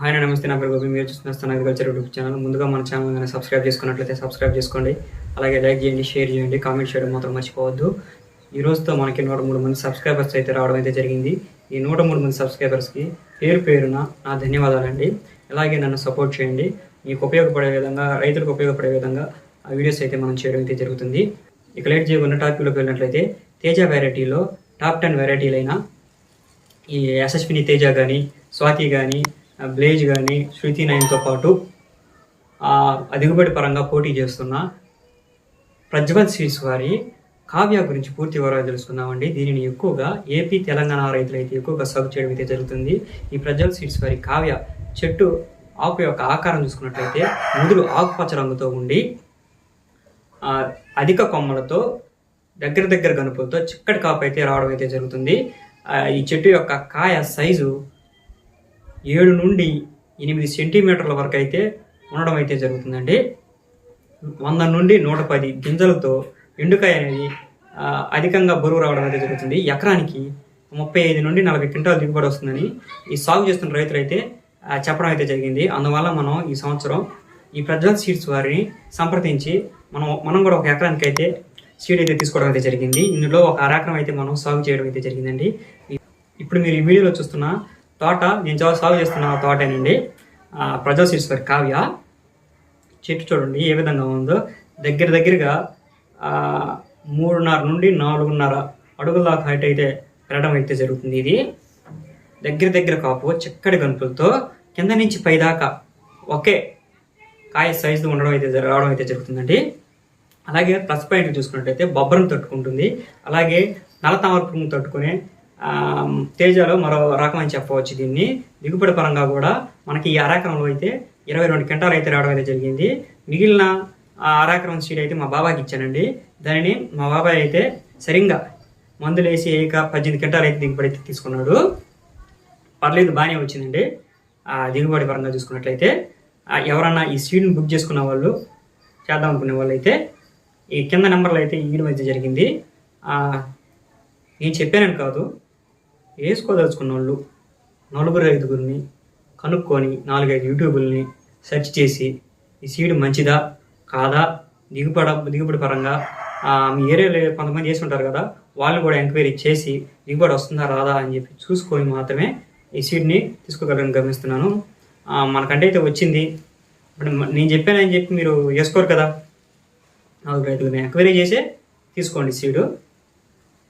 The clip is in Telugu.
హాయ్ నమస్తే. నా పేరు గోపి. మీరు చూస్తున్న అగ్రికల్చర్ యూట్యూబ్ ఛానల్. ముందుగా మన ఛానల్ కానీ సబ్స్క్రైబ్ చేసుకున్నట్లయితే సబ్స్క్రైబ్ చేసుకోండి. అలాగే లైక్ చేయండి షేర్ చేయండి కామెంట్ చేయడం మాత్రం మర్చిపోవద్దు. ఈ రోజుతో మనకి నూట మూడు మంది సబ్స్క్రైబర్స్ అయితే రావడం అయితే జరిగింది. ఈ నూట మూడు మంది సబ్స్క్రైబర్స్కి పేరు పేరున నా ధన్యవాదాలండి. అలాగే నన్ను సపోర్ట్ చేయండి. మీకు ఉపయోగపడే విధంగా రైతులకు ఉపయోగపడే విధంగా ఆ వీడియోస్ అయితే మనం చేయడం అయితే జరుగుతుంది. ఇక లేట్ చేయకుండా టాపిక్లోకి వెళ్ళినట్లయితే తేజ వెరైటీలో టాప్ టెన్ వెరైటీలైన ఈ యశస్విని తేజ కానీ స్వాతి కానీ బ్లేజ్ కానీ శృతి నయన్తో పాటు ఆ, దిగుబడి పరంగా పోటీ చేస్తున్న ప్రజ్వల్ స్వీట్స్ వారి కావ్య గురించి పూర్తి వివరాలు తెలుసుకుందామండి. దీనిని ఎక్కువగా ఏపీ తెలంగాణ రైతులు అయితే ఎక్కువగా సాగు చేయడం అయితే జరుగుతుంది. ఈ ప్రజ్వల్ స్వీట్స్ వారి కావ్య చెట్టు ఆకు యొక్క ఆకారం చూసుకున్నట్లయితే ముదురు ఆకుపచ్చ రంగుతో ఉండి అధిక కొమ్మలతో దగ్గర దగ్గర గనుపులతో చిక్కటి కాపు అయితే రావడం అయితే జరుగుతుంది. ఈ చెట్టు యొక్క కాయ సైజు ఏడు నుండి ఎనిమిది సెంటీమీటర్ల వరకు అయితే ఉండడం అయితే జరుగుతుందండి. వంద నుండి నూట పది గింజలతో ఎండుకాయ అనేది అధికంగా బరువు రావడం అయితే జరుగుతుంది. ఎకరానికి ముప్పై ఐదు నుండి నలభై క్వింటాల దిగుబడి వస్తుందని ఈ సాగు చేస్తున్న రైతులు అయితే చెప్పడం అయితే జరిగింది. అందువల్ల మనం ఈ సంవత్సరం ఈ ప్రజ్వల్ సీడ్స్ వారిని సంప్రదించి మనం మనం కూడా ఒక ఎకరానికి అయితే సీడ్ అయితే తీసుకోవడం అయితే జరిగింది. ఇందులో ఒక అరాకరం అయితే మనం సాగు చేయడం అయితే జరిగిందండి. ఇప్పుడు మీరు ఈ వీడియోలో చూస్తున్న తోట నేను చాలా సాగు చేస్తున్న తోటేనండి ఆ, కావ్య. చెట్టు చూడండి ఏ విధంగా ఉందో. దగ్గర దగ్గరగా మూడున్నర నుండి నాలుగున్నర అడుగుల దాకా హైట్ అయితే పెరగడం అయితే జరుగుతుంది ఇది. దగ్గర దగ్గర కాపు చిక్కడి గనుపులతో కింద నుంచి పై దాకా ఒకే కాయ సైజు ఉండడం అయితే రావడం అయితే జరుగుతుందండి. అలాగే ప్లస్ పాయింట్ చూసుకున్నట్టయితే బొబ్బరం తట్టుకుంటుంది. అలాగే నలతామర పురుగు తట్టుకునే తేజాలో మరో రకం అని చెప్పవచ్చు దీన్ని. దిగుబడి పరంగా కూడా మనకి ఈ అరాకరంలో అయితే ఇరవై రెండు క్వింటాలు అయితే రావడం అయితే జరిగింది. మిగిలిన ఆ అరాకరం సీడ్ అయితే మా బాబాకి ఇచ్చానండి. దానిని మా బాబాయ్ అయితే సరిగ్గా మందులు వేసి ఏక పద్దెనిమిది క్వింటాలు అయితే దిగుబడి అయితే తీసుకున్నాడు. పర్లేదు బాగానే వచ్చిందండి. ఆ దిగుబడి పరంగా చూసుకున్నట్లయితే ఎవరన్నా ఈ సీడ్ని బుక్ చేసుకున్న వాళ్ళు చేద్దాం అనుకునే వాళ్ళు అయితే ఈ కింద నెంబర్లో అయితే ఈ మధ్య జరిగింది. నేను చెప్పానని కాదు వేసుకోదలుచుకున్న వాళ్ళు నలుగురు ఐదుగురిని కనుక్కొని నాలుగైదు యూట్యూబుల్ని సెర్చ్ చేసి ఈ సీడ్ మంచిదా? కాదా? దిగుబడ దిగుబడి పరంగా? మీ ఏరియాలో కొంతమంది చేసి ఉంటారు కదా వాళ్ళు కూడా ఎంక్వైరీ చేసి దిగుబడి వస్తుందా రాదా? అని చెప్పి చూసుకొని మాత్రమే ఈ సీడ్ని తీసుకోగలని గమనిస్తున్నాను. మనకంటే అయితే వచ్చింది. ఇప్పుడు నేను చెప్పానని చెప్పి మీరు వేసుకోరు కదా. నాలుగు రైతులని ఎంక్వైరీ చేసే తీసుకోండి సీడు.